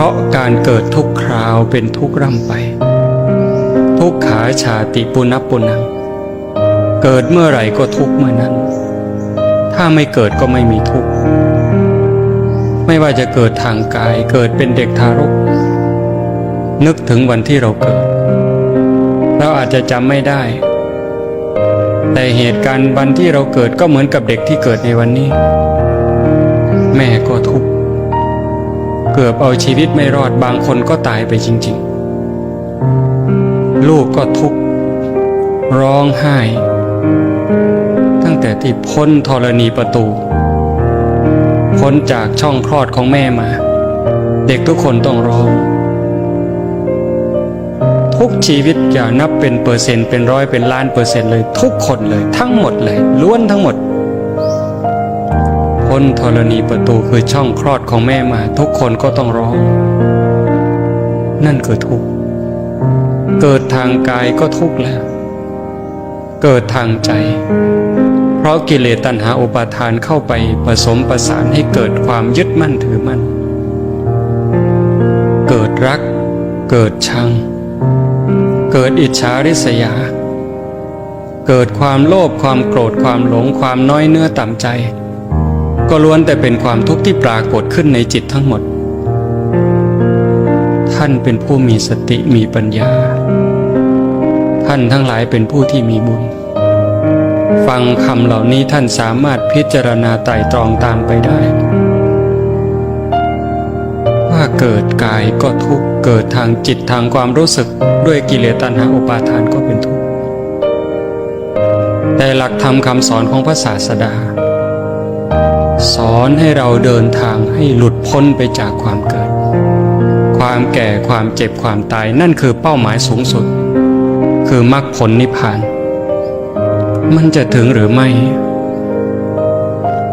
เพราะการเกิดทุกคราวเป็นทุกร่ำไป ทุกขาชาติปุณปุนังเกิดเมื่อไหร่ก็ทุกเมื่อนั้น ถ้าไม่เกิดก็ไม่มีทุกข์ไม่ว่าจะเกิดทางกายเกิดเป็นเด็กทารก นึกถึงวันที่เราเกิด เราอาจจะจำไม่ได้ แต่เหตุการณ์วันที่เราเกิดก็เหมือนกับเด็กที่เกิดในวันนี้ กือบเอาชีวิตไม่รอดบางคนก็ตายไปจริง ๆ ลูกก็ทุกข์ร้องไห้ ตั้งแต่ที่พ้นธรณีประตู พ้นจากช่องคลอดของแม่มา เด็กทุกคนต้องร้อง ทุกชีวิตอย่านับเป็นเปอร์เซ็นต์เป็นร้อยเป็นล้านเปอร์เซ็นต์เลย ทุกคนเลยทั้งหมดเลยล้วนทั้งหมด พ้นธรณีประตูคือช่องคลอดของแม่มา ทุกคนก็ต้องร้อง นั่นคือทุกข์เกิดทางกายก็ทุกข์แล้ว เกิดทางใจ เพราะกิเลสตัณหาอุปาทานเข้าไปผสมประสานให้เกิดความยึดมั่นถือมั่น เกิดรัก เกิดชัง เกิดอิจฉาริษยา เกิดความโลภความโกรธความหลงความน้อยเนื้อต่ำใจ ก็ล้วนแต่เป็นความทุกข์ที่ปรากฏขึ้นในจิตทั้งหมด ท่านเป็นผู้มีสติมีปัญญา ท่านทั้งหลายเป็นผู้ที่มีบุญ ฟังคำเหล่านี้ท่านสามารถพิจารณาไตรตรองตามไปได้ ว่าเกิดกายก็ทุกข์เกิดทางจิตทางความรู้สึกด้วยกิเลสตัณหาอุปาทานก็เป็นทุกข์แต่หลักธรรมคำสอนของพระศาสดา สอนให้เราเดินทางให้หลุดพ้นไปจากความเกิด ความแก่ความเจ็บความตายนั่นคือเป้าหมายสูงสุด คือมรรคผลนิพพาน มันจะถึงหรือไม่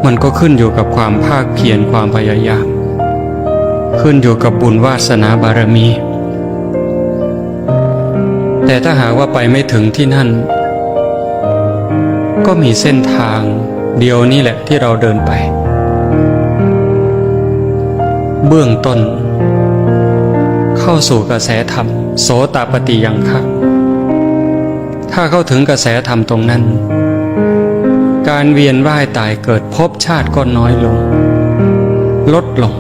มันก็ขึ้นอยู่กับความภาคเพียรความพยายาม ขึ้นอยู่กับบุญวาสนาบารมี แต่ถ้าหากว่าไปไม่ถึงที่นั่น ก็มีเส้นทางเดียวนี่แหละที่เราเดินไป เบื้องต้น เข้าสู่กระแสธรรม โสตปฏิยังคะถ้าเข้าถึงกระแสธรรมตรงนั้น การเวียนว่ายตายเกิดภพชาติก็น้อยลง ลดลง